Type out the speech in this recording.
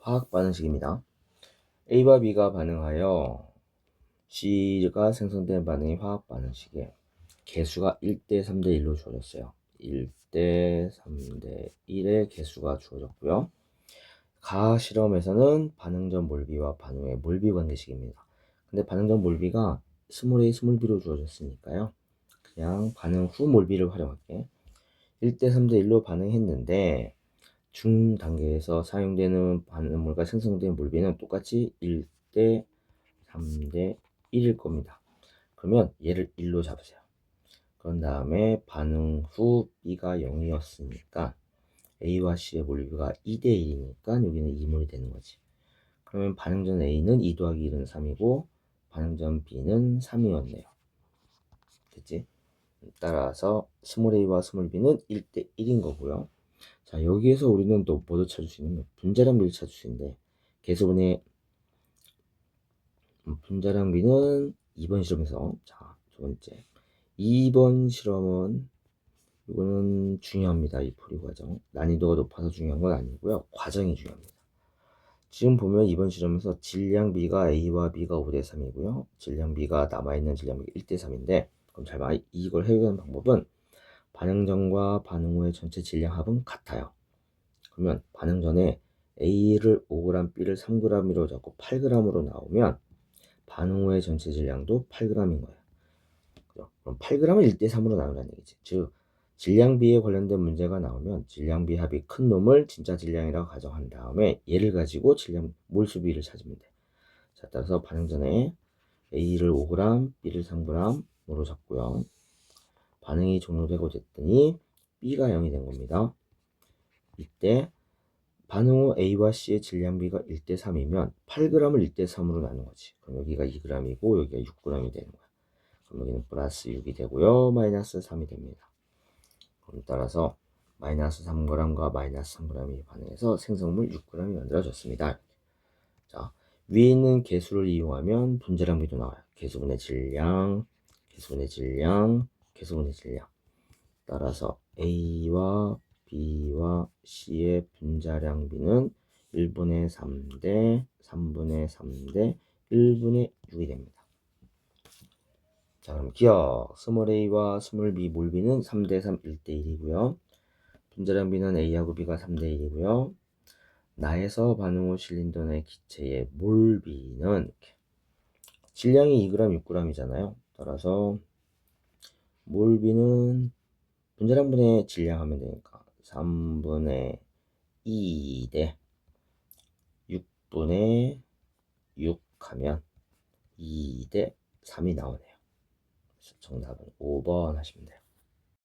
화학 반응식입니다. A와 B가 반응하여 C가 생성된 반응이 화학 반응식에 개수가 1대 3대 1로 주어졌어요. 1대 3대 1의 개수가 주어졌고요. 가 실험에서는 반응 전 몰비와 반응 후의 몰비 관계식입니다. 근데 반응 전 몰비가 스몰 a 스몰 b로 주어졌으니까요. 그냥 반응 후 몰비를 활용할게. 1대 3대 1로 반응했는데 중 단계에서 사용되는 반응물과 생성된 몰비는 똑같이 1대 3대 1일 겁니다. 그러면 얘를 1로 잡으세요. 그런 다음에 반응 후 B가 0이었으니까 A와 C의 몰비가 2대 1이니까 여기는 2몰이 되는 거지. 그러면 반응 전 A는 2 더하기 1은 3이고 반응 전 B는 3이었네요. 됐지? 따라서 스몰 a와 스몰 b는 1대 1인 거고요. 자 여기에서 우리는 또 뭐도 찾을 수 있는 분자량 비를 찾을 수 있는데 개수분의 음, 분자량 비는 2번 실험에서 자 두 번째 2번 실험은 이거는 중요합니다. 이 풀이 과정 난이도가 높아서 중요한 건 아니고요. 과정이 중요합니다. 지금 보면 이번 실험에서 질량 B가 A와 B가 5대 3이고요. 질량 B가 남아있는 질량 B가 1대 3인데 그럼 잘 봐. 이걸 해결하는 방법은 반응 전과 반응 후의 전체 질량 합은 같아요. 그러면 반응 전에 A를 5g, B를 3g으로 잡고 8g으로 나오면 반응 후의 전체 질량도 8g인 거예요. 그럼 8g을 1대 3으로 나누라는 얘기지. 즉 질량비에 관련된 문제가 나오면 질량비 합이 큰 놈을 진짜 질량이라고 가정한 다음에 얘를 가지고 질량 몰수비를 찾으면 돼. 자, 따라서 반응 전에 A를 5g, B를 3g으로 잡고요. 반응이 종료되고 됐더니 B가 0이 된 겁니다. 이때 반응 후 A와 C의 질량비가 1대 3이면 8g을 1대 3으로 나눈 거지. 그럼 여기가 2g이고 여기가 6g이 되는 거야. 그럼 여기는 플러스 6이 되고요. 마이너스 3이 됩니다. 그럼 따라서 마이너스 3g과 마이너스 3g이 반응해서 생성물 6g이 만들어졌습니다. 자, 위에 있는 개수를 이용하면 분자량비도 나와요. 개수분의 질량, 개수분의 질량, 개수분의 질량. 따라서 A와 B와 C의 분자량비는 1분의 3대 3분의 3대 1분의 6이 됩니다. 자 그럼 기억 스몰 a와 스몰 b 몰비는 3대 3 1대 1이고요. 분자량 b는 a하고 b가 3대 1이고요. 나에서 반응 후 실린더 내 기체의 몰비는 질량이 2g, 6g이잖아요. 따라서 몰비는 분자량분의 질량 하면 되니까 3분의 2 대 6분의 6 하면 2 대 3이 나오네요. 정답은 5번 하시면 돼요.